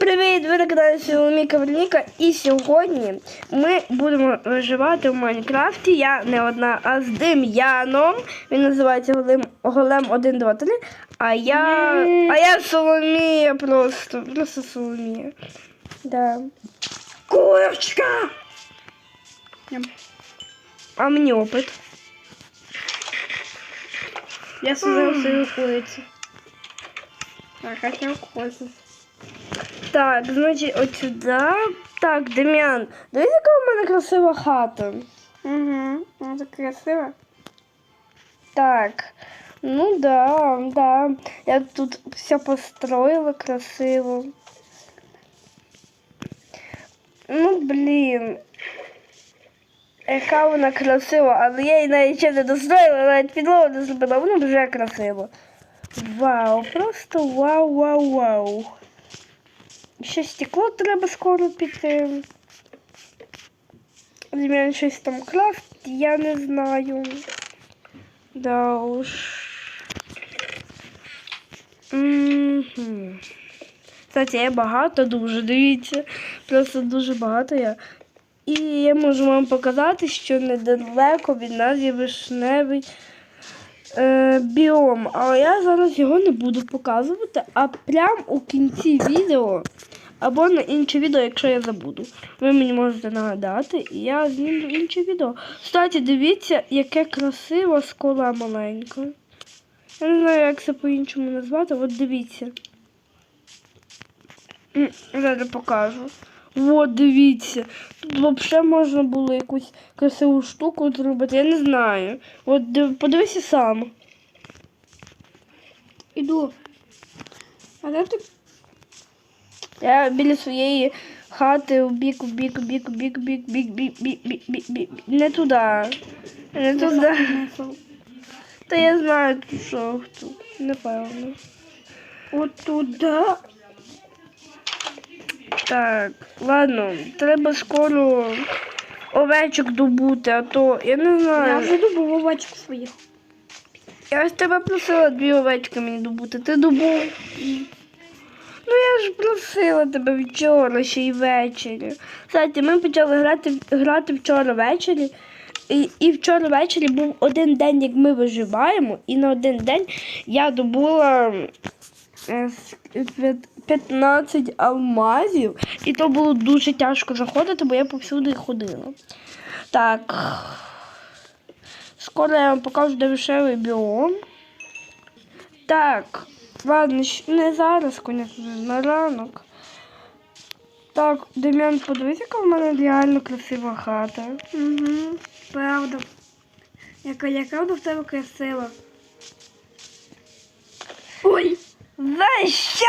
привіт! Ви на каналі Соломіка Вероніка. І сьогодні ми будемо виживати в Майнкрафті. Я не одна, а з Дем'яном. Він називається Голем, Голем 1, 2, 3. А я. А я Соломія просто. Просто Соломія. Да. Курочка! А мені опит. Я создал свою курицу. Так, хотел курицу. Так, значить, от сюди. Так, Дем'ян, дивись, яка у мене красива хата. Угу, это красиво. Так, ну да, да. Я тут все построила красиво. Ну, блін. Яка вона красива, але я її навіть ще не достроїла, навіть підлогу не зробила, воно вже красиво. Вау, просто вау, вау, вау. Ще стекло треба скоро піти. Дем'ян щось там крафт, я не знаю. Да уж. Кстати, я багато дуже, дивіться. Просто дуже багато я. І я можу вам показати, що недалеко від нас є вишневий е, біом. Але я зараз його не буду показувати, а прямо у кінці відео. Або на інше відео, якщо я забуду. Ви мені можете нагадати, і я знімлю інше відео. Кстати, дивіться, яке красива скола маленька. Я не знаю, як це по-іншому назвати. От дивіться. Зараз покажу. От дивіться. Тут взагалі можна було якусь красиву штуку зробити. Я не знаю. От див- подивися сам. Иду. А де ти? Я біля своєї хати у бік, у бік, у бік, у бік, у бік, бік, бік, бік, бік, бік, бік. Не туди. Не туди. Та я знаю, що тут. Напевно. От туди. Так, ладно, треба скоро овечок добути, а то я не Я знаю. вже добув овечок своїх. Я ж тебе просила дві овечки мені добути. Ти добув. Ну я ж просила тебе вчора ще й ввечері. Кстати, ми почали грати, грати вчора ввечері. І, і вчора ввечері був один день, як ми виживаємо, і на один день я добула е, с- п'ят- 15 алмазів, і то було дуже тяжко заходити, бо я повсюди ходила. Так. Скоро я вам покажу де вишевий біом. Так, ладно, не зараз, звісно, на ранок. Так, Дем'ян, подивись, яка в мене реально красива хата. Угу. Правда. Яка, яка в тебе красива. Ой! За що?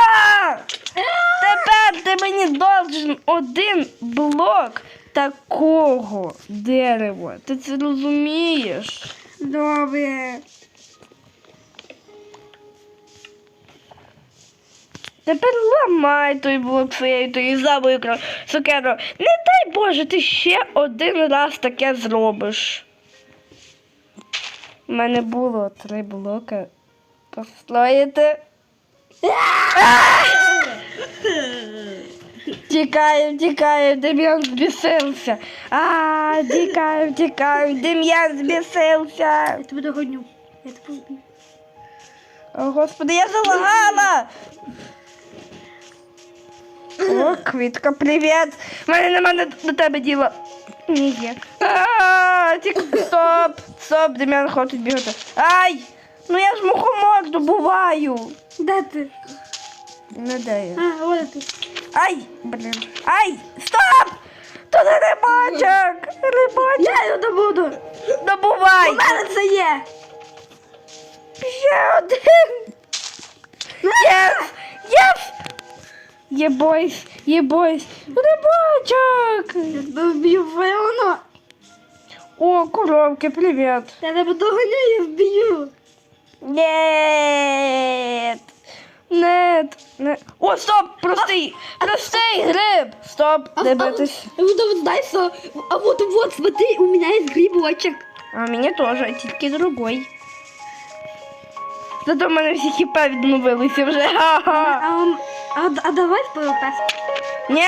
Тепер ти мені должен один блок такого дерева. Ти це розумієш? Добре. Тепер ламай той блок своєю тою забою сокеру. Не дай Боже, ти ще один раз таке зробиш. У мене було три блока. Построїти. Тікаємо, тікаємо, Дем'ян збісився. А, тікаємо, тікаємо, Дем'ян збісився. Я тебе догоню. Я тебе. О, господи, я залагала! О, квітка, привіт! У мене нема до, тебе діла. Ні, є. Тільки стоп! Стоп, Дем'ян хочуть бігати. Ай! Ну я ж мухомор добуваю. Де ти? Не де я. А, от ти. Ай! Блін. Ай! Стоп! Туди рибачок! Рибачок! Я його добуду. Добувай! У мене це є. Ще один! Єс! Єс! Є бойс! Є бойс! Рибачок! Тебе вб'ю воно. О, коровки, привіт! Я тебе догоню і вб'ю. Нет! Нет! Не... О, стоп! Простий! Простий гриб! Стоп! Не битись! Вот, дай со. А вот, вот, смотри, у меня есть грибочек. А мені теж, тільки другой. Зато в мене всі хіпа відновилися вже. Ха-ха! А, а, давай в ПВП. Ні!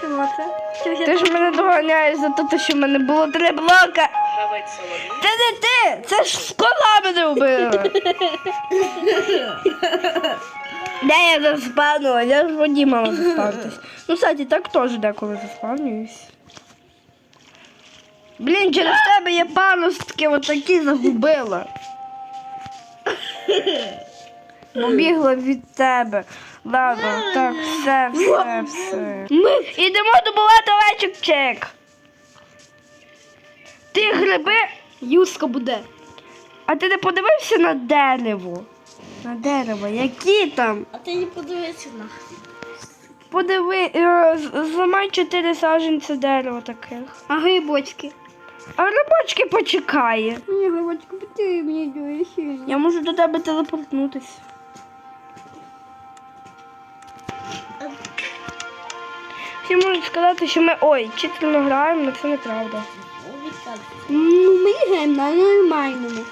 Чого це? Чого Ти ж мене доганяєш за те, що в мене було три блока. Це не ти! Це ж скола мене вбила. Де я заспавнила? Я ж воді мала заспавнитись. Ну, кстати, так теж деколи заспавнююсь. Блін, через тебе я паростки отакі загубила. Побігла від тебе. Ладно, так, все, все, все. Ми Ідемо добувати лечик-чек. Ти гриби, Юска буде. а ти не подивився на дерево? На дерево, які там? А ти не подивися на. Подиви, е, зламай чотири саженці дерева таких. А грибочки? А рибочки почекає. Ні, грибочки, ти мені дуже. Я можу до тебе телепортнутися. Всі можуть сказати, що ми ой, чительно граємо, але це неправда. Ну, ми граємо на нормальному.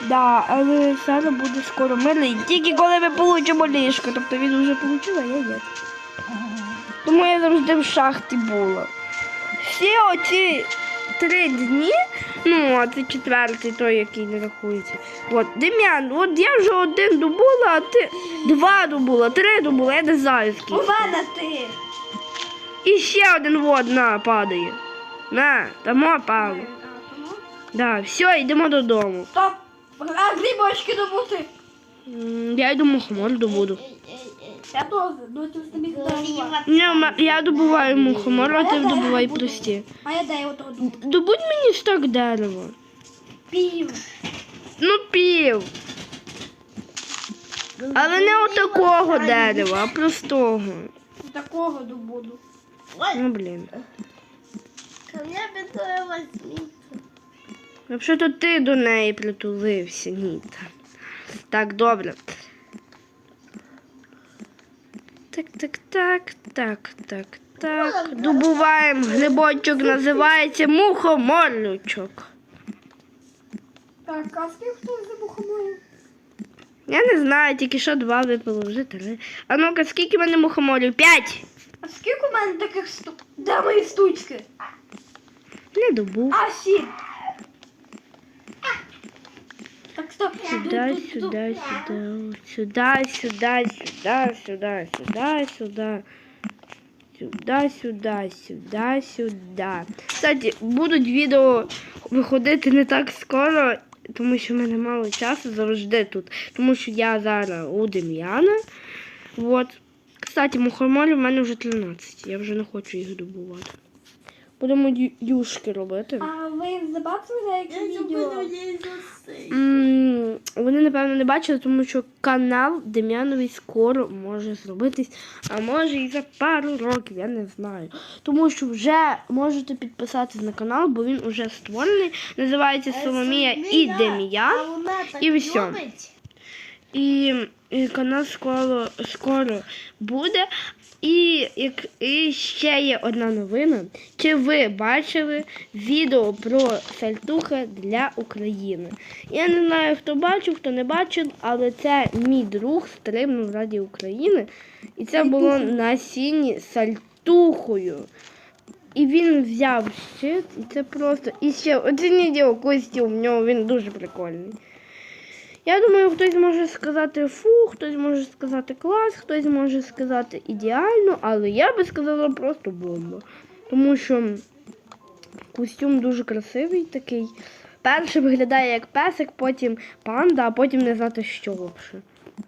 Да, але зараз буде скоро милий. Тільки коли ми получимо ліжко. Тобто він вже отримав, а я ні. Тому я завжди в шахті була. Всі оці три дні, ну, а це четвертий той, який не рахується. От, Дем'ян, от я вже один добула, а ти два добула, три добула, я не знаю У мене ти. І ще один вод на падає. На, тому пало. Да, все, йдемо додому. Стоп. А грибочки добути. Я йду мухомор добуду. Я теж, ну ти. Ні, я добуваю мухомор, а ти добувай прості. А я дай отого добу. Добудь мені стак дерева. Пів. Ну, пів. Але не отакого дерева, а простого. Такого добуду. Ну, блін. Ко мне бедой возьми. Якщо то ти до неї притулився, ні. та. Так, добре. Так, так, так, так, так, так. Добуваємо грибочок, називається мухоморлючок. Так, а скільки хто за мухоморів? Я не знаю, тільки що два випало, вже три. А ну-ка, скільки в мене мухоморів? П'ять! А скільки у мене таких стук? Де мої стучки? Не добув. А, сі. Так, стоп. Сюди, сюди, сюди Сюди, сюди, сюди, сюди, сюди, сюди Сюди, сюди, сюди, сюди. Кстати, будуть відео виходити не так скоро, тому що в мене мало часу завжди тут. Тому що я зараз у Дем'яна. Вот. Кстати, мухоморів в мене вже 13. Я вже не хочу їх добувати. Будемо ю- юшки робити. А ви забачили деякі Я відео? М, Вони, напевно, не бачили, тому що канал Дем'яновий скоро може зробитись, а може і за пару років, я не знаю. Тому що вже можете підписатись на канал, бо він вже створений. Називається Соломія і Дем'ян. І всьо. І канал скоро, скоро буде. І, як, і ще є одна новина. Чи ви бачили відео про сальтуха для України? Я не знаю, хто бачив, хто не бачив, але це мій друг стрибнув раді України. І це було на сіні сальтухою. І він взяв щит, і це просто. І ще оцініть його костюм, в нього він дуже прикольний. Я думаю, хтось може сказати фу, хтось може сказати клас, хтось може сказати ідеально, але я би сказала просто бомба. Тому що костюм дуже красивий такий. Перший виглядає як песик, потім панда, а потім не знати, що взагалі.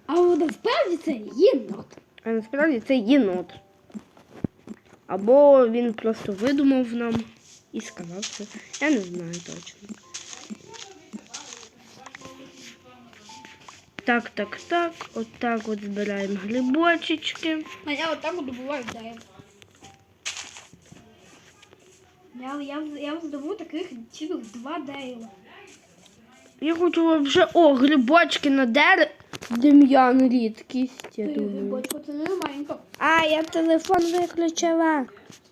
А воно справді це єнот. А насправді це єнот. Або він просто видумав нам і сказав це. Я не знаю точно. Так, так, так. Отак от збираємо грибочечки. А я отак от добуваю дерево. Я, я, я здобув таких цілих два дерева. Я хочу вже. О, грибочки на дереві. Дем'ян рідкість, я Ти думаю. грибочку, це нормальненько. А, я телефон виключила.